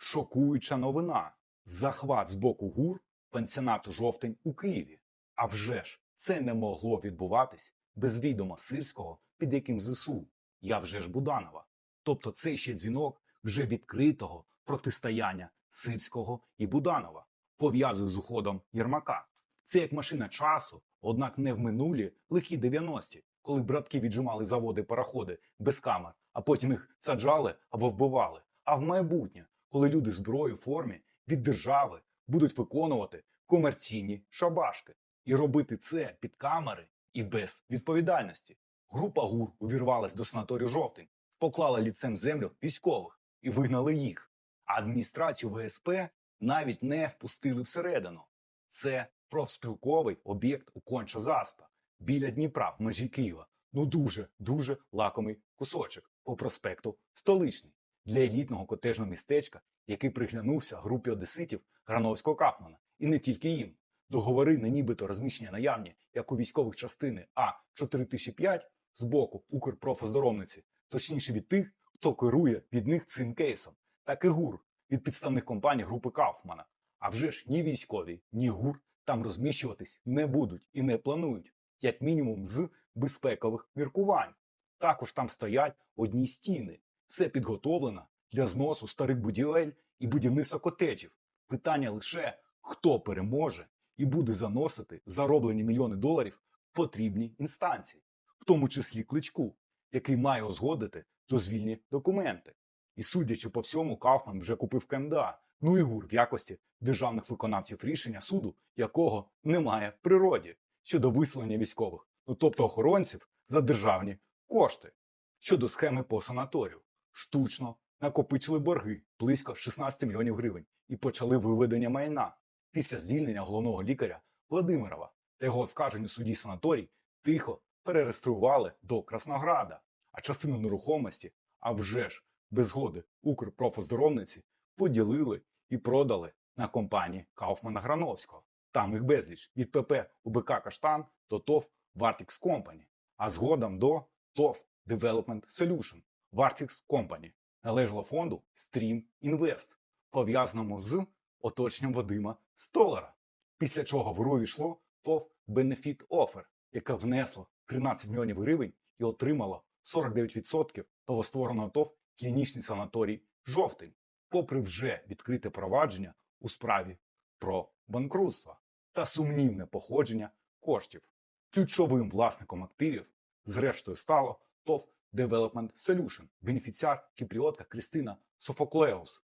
Шокуюча новина. Захват з боку ГУР пансіонату жовтень у Києві. А вже ж це не могло відбуватись без відома сирського, під яким ЗСУ. Я вже ж Буданова. Тобто це ще дзвінок вже відкритого протистояння Сирського і Буданова. Пов'язую з уходом Єрмака. Це як машина часу, однак не в минулі лихі 90-ті, коли братки віджимали заводи пароходи без камер, а потім їх саджали або вбивали. А в майбутнє, коли люди зброю в формі від держави будуть виконувати комерційні шабашки і робити це під камери і без відповідальності. Група ГУР увірвалась до санаторію жовтень, поклала ліцем землю військових і вигнали їх. А адміністрацію ВСП навіть не впустили всередину. Це профспілковий об'єкт у Конча Заспа біля Дніпра в межі Києва. Ну дуже дуже лакомий кусочок по проспекту Столичний для елітного котежного містечка, який приглянувся групі одеситів Грановського Кахмана. І не тільки їм. Договори на нібито розміщення наявні, як у військових частини А 4005 з боку Укрпрофоздоровниці, точніше від тих, хто керує від них цим кейсом, так і ГУР від підставних компаній групи Кауфмана. А вже ж ні військові, ні ГУР там розміщуватись не будуть і не планують, як мінімум з безпекових міркувань. Також там стоять одні стіни. Все підготовлено для зносу старих будівель і будівництва котеджів. Питання лише хто переможе і буде заносити зароблені мільйони доларів в потрібні інстанції, в тому числі кличку, який має узгодити дозвільні документи. І судячи по всьому, Кауфман вже купив КМДА, ну і ГУР в якості державних виконавців рішення суду, якого немає в природі щодо виселення військових, ну тобто охоронців за державні кошти. Щодо схеми по санаторію, штучно накопичили борги близько 16 мільйонів гривень і почали виведення майна після звільнення головного лікаря Владимирова та його оскарження судді санаторій тихо перереєстрували до Краснограда, а частину нерухомості, а вже ж без згоди Укрпрофоздоровниці поділили і продали на компанії Кауфмана Грановського. Там їх безліч від ПП УБК Каштан до ТОВ Vartix Company, а згодом до ТОВ Development Solution Vartix Company належало фонду Stream Invest, пов'язаному з оточенням Вадима Столара. Після чого в РУ йшло ТОВ Benefit Offer, яке внесло 13 мільйонів гривень і отримало 49% новоствореного ТОВ клінічний санаторій Жовтень, попри вже відкрите провадження у справі про банкрутство та сумнівне походження коштів. Ключовим власником активів, зрештою, стало ТОВ Development Solution, бенефіціар кіпріотка Кристина Софоклеус.